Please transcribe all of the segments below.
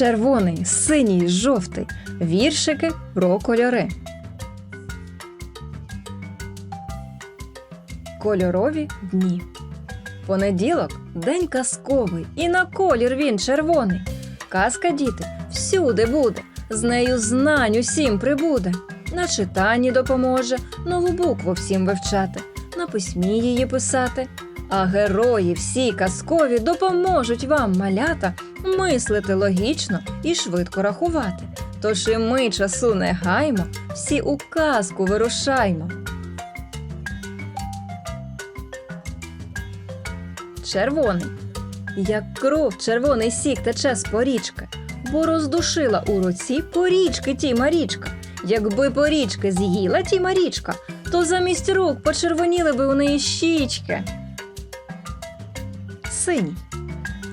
червоний, синій, жовтий. Віршики про кольори. Кольорові дні. Понеділок день казковий, і на колір він червоний. Казка, діти, всюди буде, з нею знань усім прибуде. На читанні допоможе, нову букву всім вивчати, на письмі її писати. А герої всі казкові допоможуть вам, малята, мислити логічно і швидко рахувати. Тож і ми часу не гаймо, всі у казку вирушаймо. Червоний. Як кров червоний сік тече з порічки, бо роздушила у руці порічки ті Марічка. Якби порічки з'їла ті Марічка, то замість рук почервоніли би у неї щічки. Синій.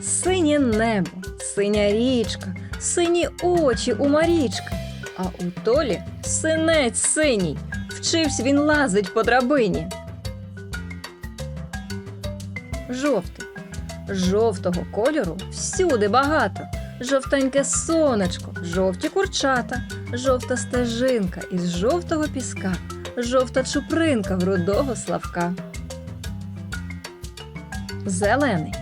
Синє небо, синя річка, сині очі у Марічки. А у Толі синець синій. Вчився він лазить по драбині. Жовтий. Жовтого кольору всюди багато. Жовтеньке сонечко, жовті курчата, жовта стежинка із жовтого піска, жовта чупринка в рудого славка. Зелений.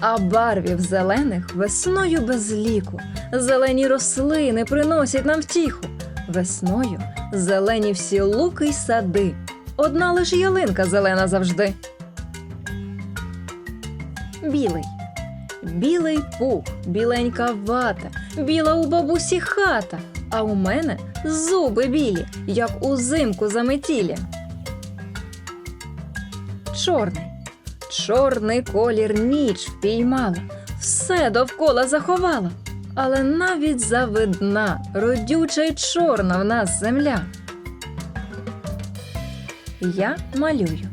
А барвів зелених весною без ліку. Зелені рослини приносять нам втіху. Весною зелені всі луки й сади. Одна лиш ялинка зелена завжди. Білий. Білий пух, біленька вата, біла у бабусі хата, а у мене зуби білі, як узимку заметілі. Чорний. Чорний колір ніч впіймала, все довкола заховала, але навіть завидна, родюча й чорна в нас земля. Я малюю.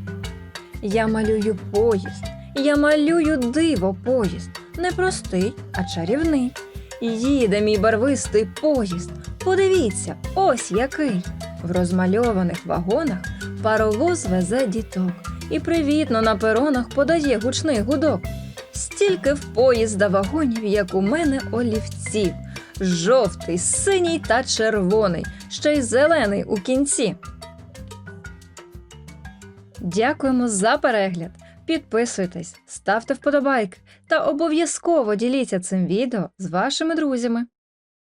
Я малюю поїзд. Я малюю диво поїзд, не простий, а чарівний. Їде мій барвистий поїзд. Подивіться, ось який. В розмальованих вагонах паровоз везе діток і привітно на перонах подає гучний гудок. Стільки в поїзда вагонів, як у мене олівців. Жовтий, синій та червоний, ще й зелений у кінці. Дякуємо за перегляд. Підписуйтесь, ставте вподобайки та обов'язково діліться цим відео з вашими друзями.